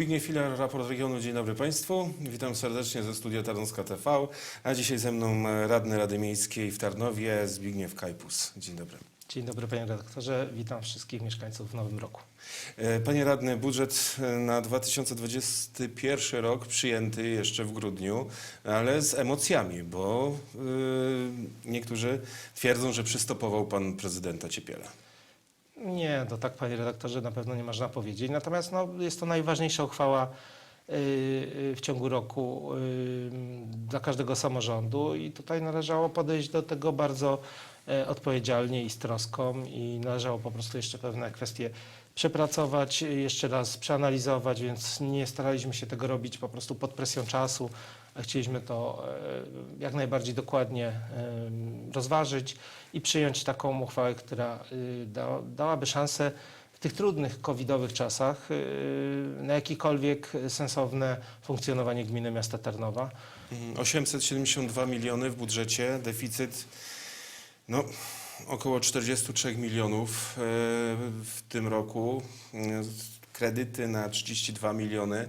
Zbigniew Filar, raport regionu. Dzień dobry Państwu. Witam serdecznie ze studia Tarnowska TV, a dzisiaj ze mną e, radny Rady Miejskiej w Tarnowie Zbigniew Kajpus. Dzień dobry. Dzień dobry panie redaktorze, witam wszystkich mieszkańców w nowym roku. E, Panie radny, budżet e, na 2021 rok przyjęty jeszcze w grudniu, ale z emocjami, bo niektórzy twierdzą, że przystopował pan prezydenta Ciepiela. Nie, to tak panie redaktorze na pewno nie można powiedzieć. Natomiast no, jest to najważniejsza uchwała yy, yy, w ciągu roku yy, dla każdego samorządu i tutaj należało podejść do tego bardzo e, odpowiedzialnie i z troską i należało po prostu jeszcze pewne kwestie przepracować, jeszcze raz przeanalizować, więc nie staraliśmy się tego robić po prostu pod presją czasu, chcieliśmy to e, jak najbardziej dokładnie e, rozważyć i przyjąć taką uchwałę, która y, da, dałaby szansę w tych trudnych covidowych czasach na jakiekolwiek sensowne funkcjonowanie gminy miasta Tarnowa. Mm, 872 miliony w budżecie, deficyt no, około 43 milionów e, w tym roku, E, kredyty na 32 miliony.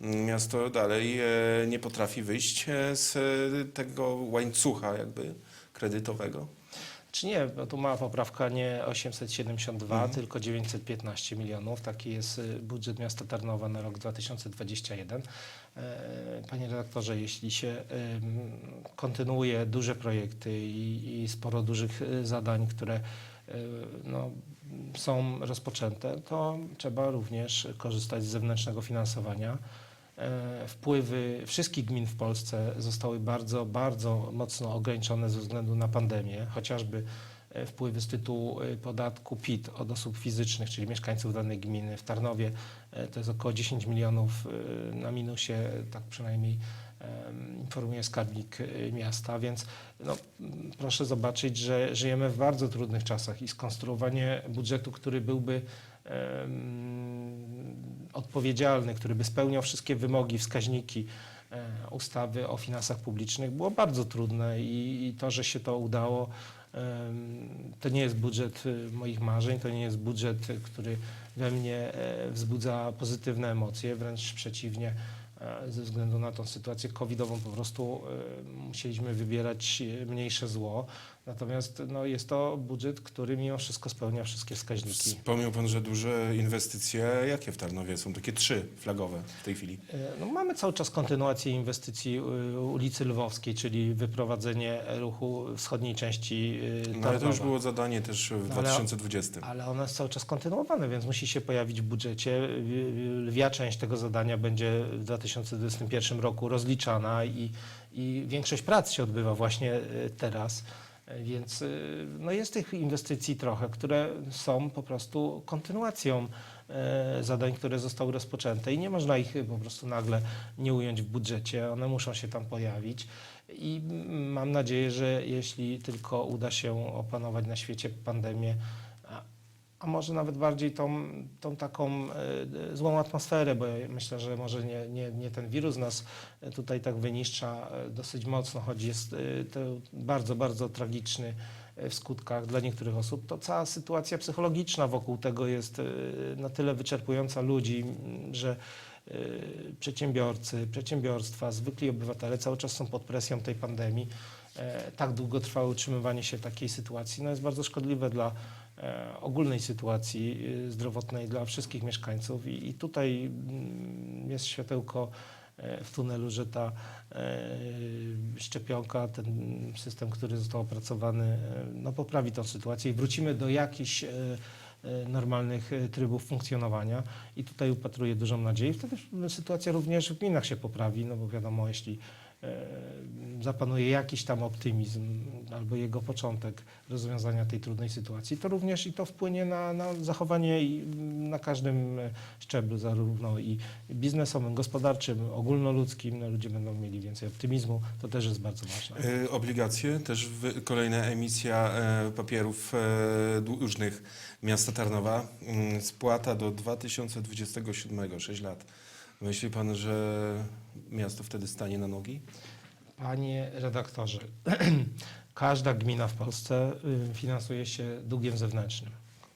Miasto dalej e, nie potrafi wyjść e, z e, tego łańcucha jakby kredytowego. Czy nie, bo tu mała poprawka nie 872, Mhm. tylko 915 milionów. Taki jest budżet miasta Tarnowa na rok 2021. E, Panie redaktorze, jeśli się kontynuuje duże projekty i, i sporo dużych zadań, które no, są rozpoczęte, to trzeba również korzystać z zewnętrznego finansowania. E, Wpływy wszystkich gmin w Polsce zostały bardzo, bardzo mocno ograniczone ze względu na pandemię, chociażby e, wpływy z tytułu e, podatku PIT od osób fizycznych, czyli mieszkańców danej gminy. W Tarnowie to jest około 10 milionów na minusie, tak przynajmniej informuje skarbnik e, miasta, więc no, proszę zobaczyć, że żyjemy w bardzo trudnych czasach i skonstruowanie budżetu, który byłby odpowiedzialny, który by spełniał wszystkie wymogi, wskaźniki e, ustawy o finansach publicznych było bardzo trudne i, i to, że się to udało, to nie jest budżet y, moich marzeń, to nie jest budżet, y, który we mnie e, wzbudza pozytywne emocje, wręcz przeciwnie. E, Ze względu na tą sytuację covidową po prostu e, musieliśmy wybierać e, mniejsze zło. Natomiast no, jest to budżet, który mimo wszystko spełnia wszystkie wskaźniki. Wspomniał pan, że duże inwestycje, jakie w Tarnowie są? Takie trzy flagowe w tej chwili. E, No, mamy cały czas kontynuację inwestycji y, ulicy Lwowskiej, czyli wyprowadzenie ruchu wschodniej części y, No, ale to już Tarnowa. było zadanie też w No, ale- 2020. Ale ono jest cały czas kontynuowane, więc musi się pojawić w budżecie. Y, Lwia część tego zadania będzie w 2021 roku rozliczana i, i większość prac się odbywa właśnie teraz. Więc y, no jest tych inwestycji trochę, które są po prostu kontynuacją e, zadań, które zostały rozpoczęte i nie można ich po prostu nagle nie ująć w budżecie. One muszą się tam pojawić i mam nadzieję, że jeśli tylko uda się opanować na świecie pandemię, a, może nawet bardziej tą, tą taką e, złą atmosferę, bo ja myślę, że może nie, nie, nie ten wirus nas e, tutaj tak wyniszcza e, dosyć mocno, choć jest to bardzo, bardzo tragiczny w skutkach dla niektórych osób, to cała sytuacja psychologiczna wokół tego jest na tyle wyczerpująca ludzi, że przedsiębiorcy, przedsiębiorstwa, zwykli obywatele cały czas są pod presją tej pandemii. Tak długotrwałe utrzymywanie się takiej sytuacji no jest bardzo szkodliwe dla ogólnej sytuacji e, zdrowotnej dla wszystkich mieszkańców i, tutaj mm, jest światełko e, w tunelu, że ta e, szczepionka, ten system, który został opracowany, e, no, poprawi tą sytuację i wrócimy do jakichś e, e, normalnych e, trybów funkcjonowania i tutaj upatruję dużą nadzieję. Wtedy sytuacja również w gminach się poprawi, no bo wiadomo, jeśli e, zapanuje jakiś tam optymizm albo jego początek rozwiązania tej trudnej sytuacji, to również i to wpłynie na, na zachowanie na każdym e, szczeblu, zarówno i biznesowym, gospodarczym, ogólnoludzkim. No, ludzie będą mieli więcej optymizmu, to też jest bardzo ważne. E, Obligacje, też kolejna emisja e, papierów e, dłużnych miasta Tarnowa. Mm, Spłata do 2027, 6 lat. Myśli pan, że miasto wtedy stanie na nogi? Panie redaktorze, każda gmina w Polsce y, finansuje się długiem zewnętrznym.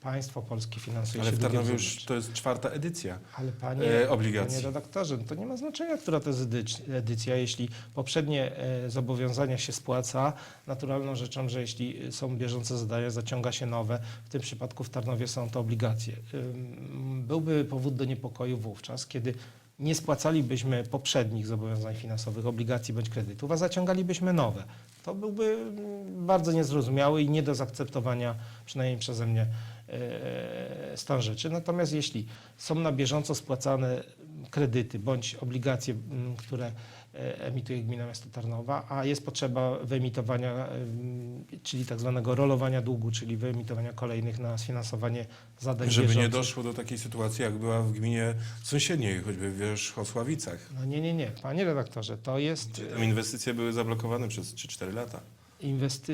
państwo polskie finansuje Ale się w długiem Tarnowie już zewnętrznym. to jest czwarta edycja. Ale panie, e, obligacji. panie redaktorze, to nie ma znaczenia, która to jest edyc- edycja. Jeśli poprzednie e, zobowiązania się spłaca, naturalną rzeczą, że jeśli są bieżące zadania, zaciąga się nowe. W tym przypadku w Tarnowie są to obligacje. Ym, Byłby powód do niepokoju wówczas, kiedy nie spłacalibyśmy poprzednich zobowiązań finansowych, obligacji bądź kredytów, a zaciągalibyśmy nowe. To byłby mm, bardzo niezrozumiały i nie do zaakceptowania, przynajmniej przeze mnie, e, stan rzeczy. Natomiast jeśli są na bieżąco spłacane kredyty bądź obligacje, m, które e, emituje gmina miasto Tarnowa, a jest potrzeba wyemitowania, em, czyli tak zwanego rolowania długu, czyli wyemitowania kolejnych na sfinansowanie zadań Żeby nie bieżących. doszło do takiej sytuacji, jak była w gminie sąsiedniej, choćby w Wierzchosławicach. No nie, nie, nie. Panie redaktorze, to jest Gdzie tam inwestycje były zablokowane przez 3-4 lata. Inwesty...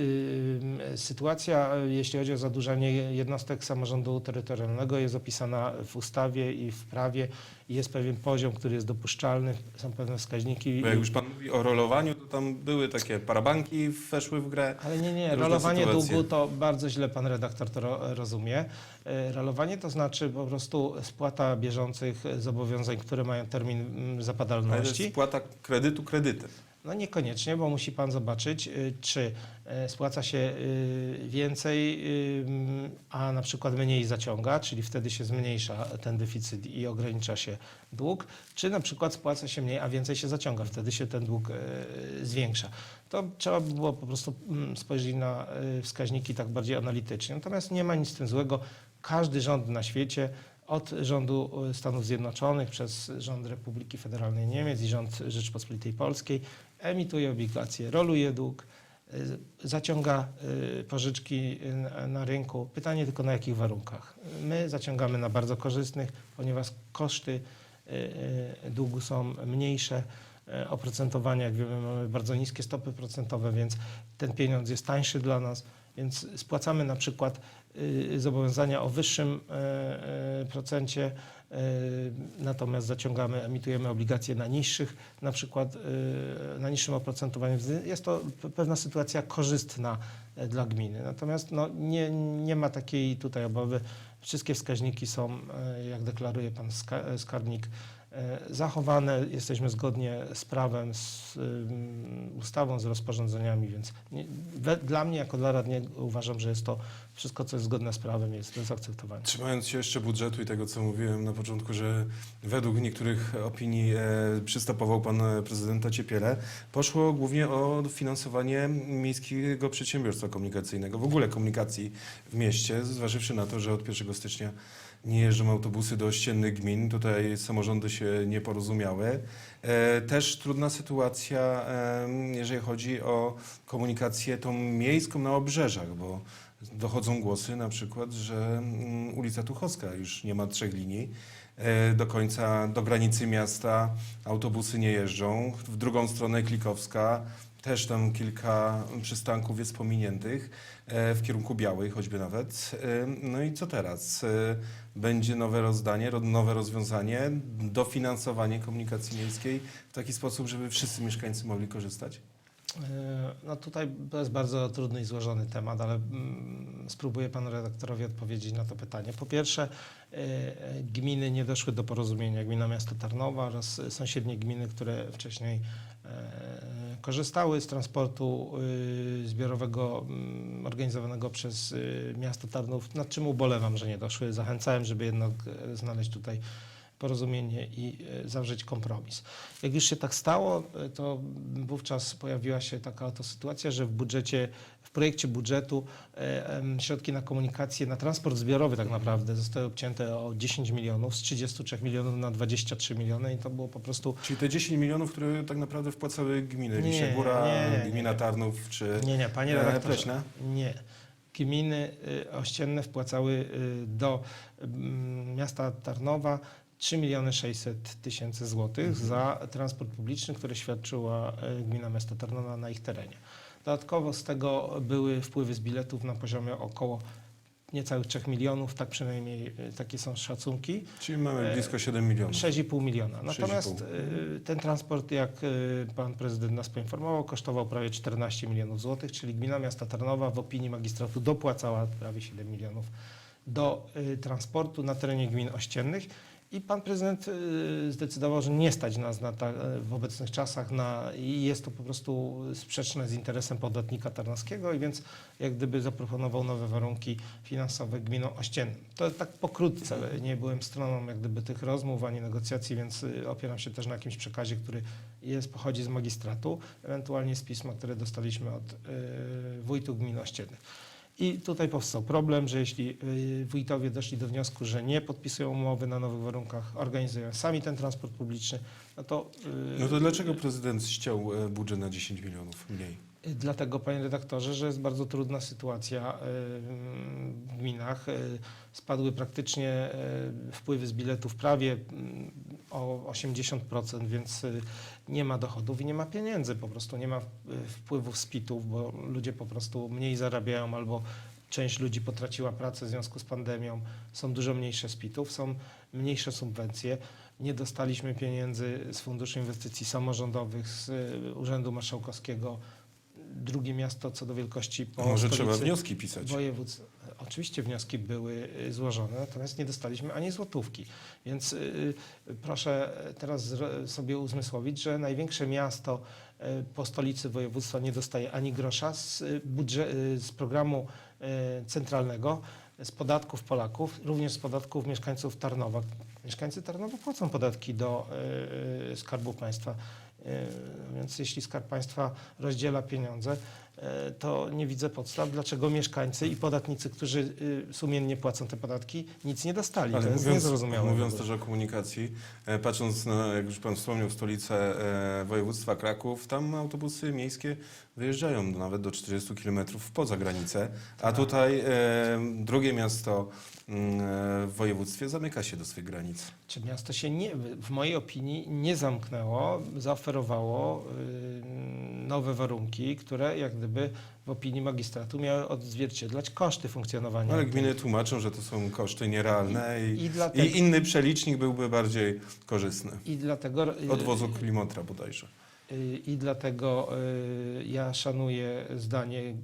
y, Sytuacja, y, jeśli chodzi o zadłużanie jednostek samorządu terytorialnego, jest opisana w ustawie i w prawie jest pewien poziom, który jest dopuszczalny, są pewne wskaźniki. Bo jak już pan mówi o rolowaniu, to tam były takie parabanki weszły w grę. Ale nie, nie, rolowanie długu to bardzo źle pan redaktor to ro, rozumie. E, Rolowanie to znaczy po prostu spłata bieżących zobowiązań, które mają termin mm, zapadalności. spłata kredytu kredytem. No niekoniecznie, bo musi Pan zobaczyć, y, czy e, spłaca się y, więcej, y, a na przykład mniej zaciąga, czyli wtedy się zmniejsza ten deficyt i ogranicza się dług, czy na przykład spłaca się mniej, a więcej się zaciąga, wtedy się ten dług e, zwiększa. To trzeba by było po prostu mm, spojrzeć na e, wskaźniki tak bardziej analitycznie. Natomiast nie ma nic z tym złego. Każdy rząd na świecie od rządu Stanów Zjednoczonych przez rząd Republiki Federalnej Niemiec i rząd Rzeczpospolitej Polskiej emituje obligacje, roluje dług, y, zaciąga y, pożyczki na rynku. Pytanie tylko na jakich warunkach. My zaciągamy na bardzo korzystnych, ponieważ koszty y, długu są mniejsze. Oprocentowanie, jak wiemy, mamy bardzo niskie stopy procentowe, więc ten pieniądz jest tańszy dla nas, więc spłacamy na przykład zobowiązania o wyższym procencie, natomiast zaciągamy, emitujemy obligacje na niższych, na przykład y, na niższym oprocentowaniu. Jest to pe- pewna sytuacja korzystna e, dla gminy. Natomiast no, nie, nie ma takiej tutaj obawy. Wszystkie wskaźniki są, e, jak deklaruje pan ska- skarbnik, e, zachowane. Jesteśmy zgodnie z prawem, z ustawą, z rozporządzeniami, więc nie, dla mnie, jako dla radnego, uważam, że jest to wszystko, co jest zgodne z prawem, jest do zaakceptowania. Trzymając się jeszcze budżetu i tego, co mówiłem na początku, że według niektórych opinii e, przystopował pan e, prezydenta Ciepiele, poszło głównie o finansowanie miejskiego przedsiębiorstwa komunikacyjnego, w ogóle komunikacji w mieście, zważywszy na to, że od 1 stycznia nie jeżdżą autobusy do ościennych gmin, tutaj samorządy się nie porozumiały. E, Też trudna sytuacja, jeżeli chodzi o komunikację tą miejską na obrzeżach, bo dochodzą głosy na przykład, że mm, ulica Tuchowska już nie ma trzech linii. E, Do końca, do granicy miasta autobusy nie jeżdżą. W drugą stronę Klikowska też tam kilka przystanków jest pominiętych e, w kierunku Białej choćby nawet. E, No i co teraz? E, Będzie nowe rozdanie, ro- nowe rozwiązanie, dofinansowanie komunikacji miejskiej w taki sposób, żeby wszyscy mieszkańcy mogli korzystać? No tutaj to jest bardzo trudny i złożony temat, ale mm, spróbuję panu redaktorowi odpowiedzieć na to pytanie. Po pierwsze, gminy nie doszły do porozumienia. Gmina miasto Tarnowa oraz sąsiednie gminy, które wcześniej korzystały z transportu y, zbiorowego mm, organizowanego przez y, miasto Tarnów, nad czym ubolewam, że nie doszły. Zachęcałem, żeby jednak e, znaleźć tutaj porozumienie i e, zawrzeć kompromis. Jak już się tak stało, e, to wówczas pojawiła się taka oto sytuacja, że w budżecie, w projekcie budżetu e, środki na komunikację, na transport zbiorowy tak naprawdę zostały obcięte o 10 milionów, z 33 milionów na 23 miliony i to było po prostu Czyli te 10 milionów, które tak naprawdę wpłacały gminy, Lisie Góra, nie, nie, gmina Tarnów czy Nie, nie, panie redaktorze. Pleśna? Nie. Gminy y, ościenne wpłacały y, do mm, miasta Tarnowa 3 miliony 600 tysięcy złotych Mhm. za transport publiczny, który świadczyła y, gmina miasta Tarnowa na ich terenie. Dodatkowo z tego były wpływy z biletów na poziomie około niecałych 3 milionów, tak przynajmniej y, takie są szacunki. Czyli mamy E, blisko 7 milionów. 6,5 miliona. Natomiast 6,5. ten transport, jak pan prezydent nas poinformował, kosztował prawie 14 milionów złotych, czyli gmina miasta Tarnowa w opinii magistratu dopłacała prawie 7 milionów do transportu na terenie gmin ościennych. I pan prezydent y, zdecydował, że nie stać nas na ta, w obecnych czasach na, i jest to po prostu sprzeczne z interesem podatnika tarnowskiego i więc jak gdyby zaproponował nowe warunki finansowe gminom ościennym. To tak pokrótce, nie byłem stroną jak gdyby tych rozmów ani negocjacji, więc y, opieram się też na jakimś przekazie, który jest, pochodzi z magistratu, ewentualnie z pisma, które dostaliśmy od y, wójtów gmin ościennych. I tutaj powstał problem, że jeśli y, wójtowie doszli do wniosku, że nie podpisują umowy na nowych warunkach, organizują sami ten transport publiczny, no to... y, No to dlaczego prezydent ściął e, budżet na 10 milionów mniej? y, Dlatego, panie redaktorze, że jest bardzo trudna sytuacja w gminach. Spadły praktycznie wpływy z biletów prawie mm, o 80%, więc nie ma dochodów i nie ma pieniędzy. Po prostu nie ma y, wpływów z PIT-ów, bo ludzie po prostu mniej zarabiają albo część ludzi potraciła pracę w związku z pandemią. Są dużo mniejsze z PIT-ów, są mniejsze subwencje. Nie dostaliśmy pieniędzy z Funduszu Inwestycji Samorządowych, z y, Urzędu Marszałkowskiego. Drugie miasto co do wielkości po Może trzeba wnioski pisać. województw. Oczywiście wnioski były y, złożone, natomiast nie dostaliśmy ani złotówki. Więc y, y, proszę teraz sobie uzmysłowić, że największe miasto po stolicy województwa nie dostaje ani grosza z, z programu centralnego, z podatków Polaków, również z podatków mieszkańców Tarnowa. Mieszkańcy Tarnowa płacą podatki do Skarbu Państwa. Więc jeśli Skarb Państwa rozdziela pieniądze, to nie widzę podstaw, dlaczego mieszkańcy i podatnicy, którzy y, sumiennie płacą te podatki, nic nie dostali. to jest niezrozumiałe. w mówiąc też o komunikacji, e, patrząc na, jak już Pan wspomniał, stolicę e, województwa Kraków, tam autobusy miejskie wyjeżdżają nawet do 40 km poza granicę, a Tak. tutaj e, drugie miasto mm, e, w województwie zamyka się do swych granic. Czy miasto się nie, w mojej opinii nie zamknęło, zaoferowało y, nowe warunki, które jak gdyby w opinii magistratu miały odzwierciedlać koszty funkcjonowania. No, ale gminy tłumaczą, że to są koszty nierealne i, I dlatego, i inny przelicznik byłby bardziej korzystny. i dlatego y, Odwozu Klimotra bodajże. Y, I dlatego y, ja szanuję zdanie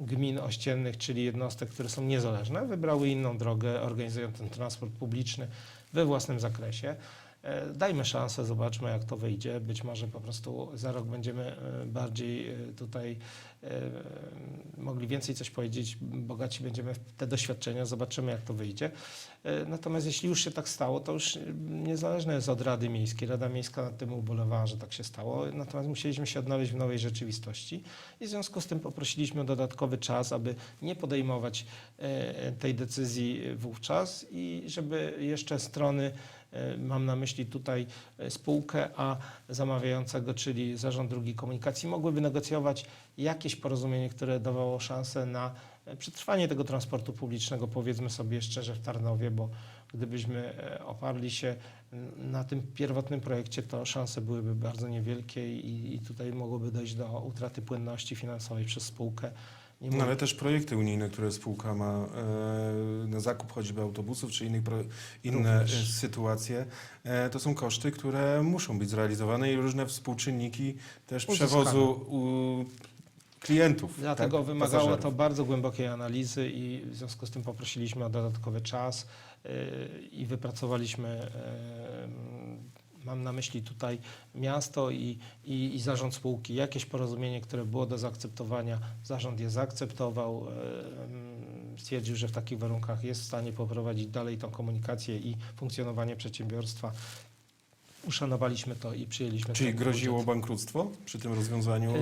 gmin ościennych, czyli jednostek, które są niezależne, wybrały inną drogę, organizują ten transport publiczny we własnym zakresie. E, Dajmy szansę, zobaczmy jak to wyjdzie. Być może po prostu za rok będziemy e, bardziej e, tutaj mogli więcej coś powiedzieć, bogaci będziemy w te doświadczenia, zobaczymy jak to wyjdzie. Natomiast jeśli już się tak stało, to już niezależne jest od Rady Miejskiej. Rada Miejska nad tym ubolewała, że tak się stało. Natomiast musieliśmy się odnaleźć w nowej rzeczywistości i w związku z tym poprosiliśmy o dodatkowy czas, aby nie podejmować tej decyzji wówczas i żeby jeszcze strony, mam na myśli tutaj e, spółkę, a zamawiającego, czyli Zarząd Drugiej Komunikacji, mogły wynegocjować jakieś porozumienie, które dawało szansę na e, przetrwanie tego transportu publicznego, powiedzmy sobie szczerze, w Tarnowie, bo gdybyśmy e, oparli się na tym pierwotnym projekcie, to szanse byłyby bardzo niewielkie i, i tutaj mogłoby dojść do utraty płynności finansowej przez spółkę. No ale też projekty unijne, które spółka ma e, na zakup choćby autobusów czy innych pro, inne Również. e, sytuacje, e, to są koszty, które muszą być zrealizowane i różne współczynniki też Uzyskane. przewozu u klientów. Dlatego tak, wymagało pasażerów. to bardzo głębokiej analizy i w związku z tym poprosiliśmy o dodatkowy czas yy, i wypracowaliśmy, yy, mam na myśli tutaj miasto i, i, i zarząd spółki, jakieś porozumienie, które było do zaakceptowania. Zarząd je zaakceptował, yy, stwierdził, że w takich warunkach jest w stanie poprowadzić dalej tą komunikację i funkcjonowanie przedsiębiorstwa. Uszanowaliśmy to i przyjęliśmy Czyli groziło budżet. bankructwo przy tym rozwiązaniu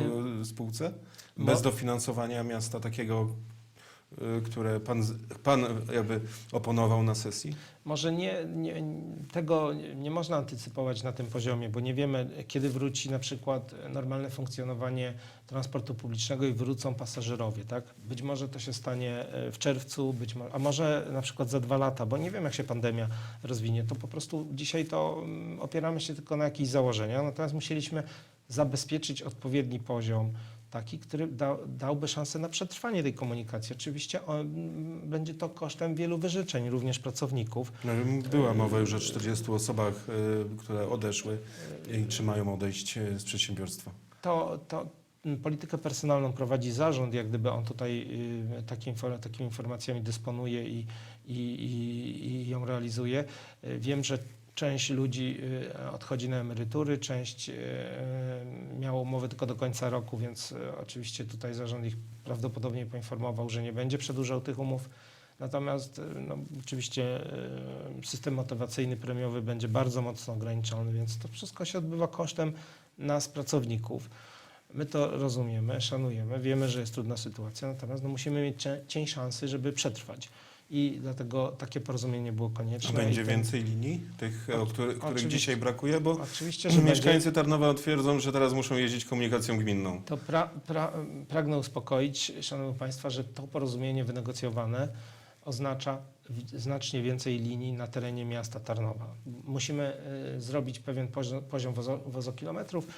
e, spółce? mo- Bez dofinansowania miasta takiego, e, które pan, pan jakby oponował na sesji? Może nie, nie, tego nie- można antycypować na tym poziomie, bo nie wiemy, kiedy wróci na przykład normalne funkcjonowanie transportu publicznego i wrócą pasażerowie. Tak? Być może to się stanie e, w czerwcu, być mo- a może na przykład za dwa lata, bo nie wiem, jak się pandemia rozwinie. To po prostu dzisiaj to mm, opieramy się tylko na jakichś założeniach, natomiast musieliśmy zabezpieczyć odpowiedni poziom taki, który da, dałby szansę na przetrwanie tej komunikacji. Oczywiście on, będzie to kosztem wielu wyrzeczeń, również pracowników. No, Była mowa już o 40 osobach, e, które odeszły i czy mają odejść e, z przedsiębiorstwa. To, to, politykę personalną prowadzi zarząd, jak gdyby on tutaj y, infor- takimi informacjami dysponuje i, i, i, i ją realizuje. Y, Wiem, że część ludzi y, odchodzi na emerytury, część y, miała umowę tylko do końca roku, więc y, oczywiście tutaj zarząd ich prawdopodobnie poinformował, że nie będzie przedłużał tych umów. Natomiast no, oczywiście system motywacyjny premiowy będzie bardzo mocno ograniczony, więc to wszystko się odbywa kosztem nas, pracowników. My to rozumiemy, szanujemy, wiemy, że jest trudna sytuacja, natomiast no, musimy mieć cie- cień szansy, żeby przetrwać. I dlatego takie porozumienie było A konieczne. będzie i ten- więcej linii, tych, o których, których dzisiaj brakuje? Bo Oczywiście, że będzie. mieszkańcy Tarnowa twierdzą, że teraz muszą jeździć komunikacją gminną. To pra, pra, pragnę uspokoić, Szanowni Państwa, że to porozumienie wynegocjowane oznacza znacznie więcej linii na terenie miasta Tarnowa. Musimy y, zrobić pewien poziom, poziom wozo, wozokilometrów. Y,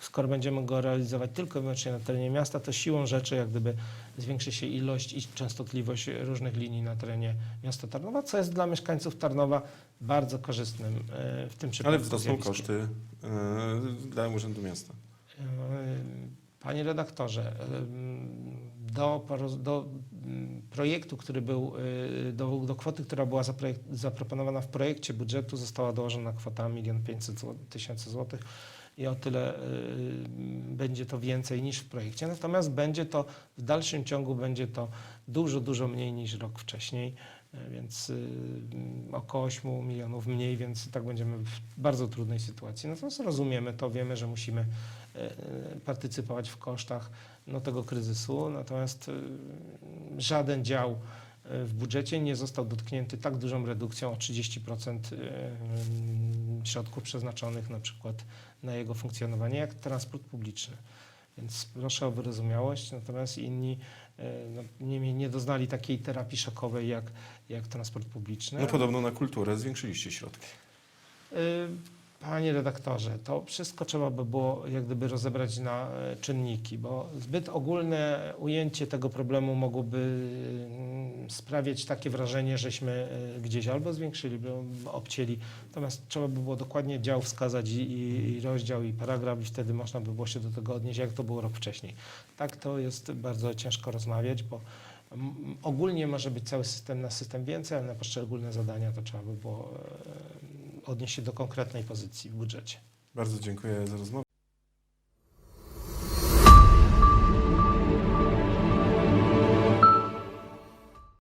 skoro będziemy go realizować tylko i wyłącznie na terenie miasta, to siłą rzeczy jak gdyby zwiększy się ilość i częstotliwość różnych linii na terenie miasta Tarnowa, co jest dla mieszkańców Tarnowa bardzo korzystnym y, w tym przypadku. Ale wzrosną koszty e, dla Urzędu Miasta. Panie redaktorze, do, do mm, projektu, który był, y, do, do kwoty, która była zaproponowana w projekcie budżetu, została dołożona kwota 1 500 tysięcy złotych i o tyle y, będzie to więcej niż w projekcie. Natomiast będzie to w dalszym ciągu będzie to dużo, dużo mniej niż rok wcześniej, y, więc y, około 8 milionów mniej, więc tak będziemy w bardzo trudnej sytuacji. Natomiast rozumiemy to, wiemy, że musimy partycypować w kosztach no, tego kryzysu, natomiast e, żaden dział e, w budżecie nie został dotknięty tak dużą redukcją o 30% e, środków przeznaczonych na przykład na jego funkcjonowanie, jak transport publiczny. Więc proszę o wyrozumiałość, natomiast inni e, no, nie, nie doznali takiej terapii szokowej jak, jak transport publiczny. No podobno na kulturę zwiększyliście środki. Y, Panie redaktorze, to wszystko trzeba by było jak gdyby rozebrać na e, czynniki, bo zbyt ogólne ujęcie tego problemu mogłoby mm, sprawiać takie wrażenie, żeśmy e, gdzieś albo zwiększyli, albo obcięli. Natomiast trzeba by było dokładnie dział wskazać i, i, rozdział i paragraf i wtedy można by było się do tego odnieść, jak to było rok wcześniej. Tak to jest bardzo ciężko rozmawiać, bo mm, ogólnie może być cały system na system więcej, ale na poszczególne zadania to trzeba by było e, odnieść się do konkretnej pozycji w budżecie. Bardzo dziękuję za rozmowę.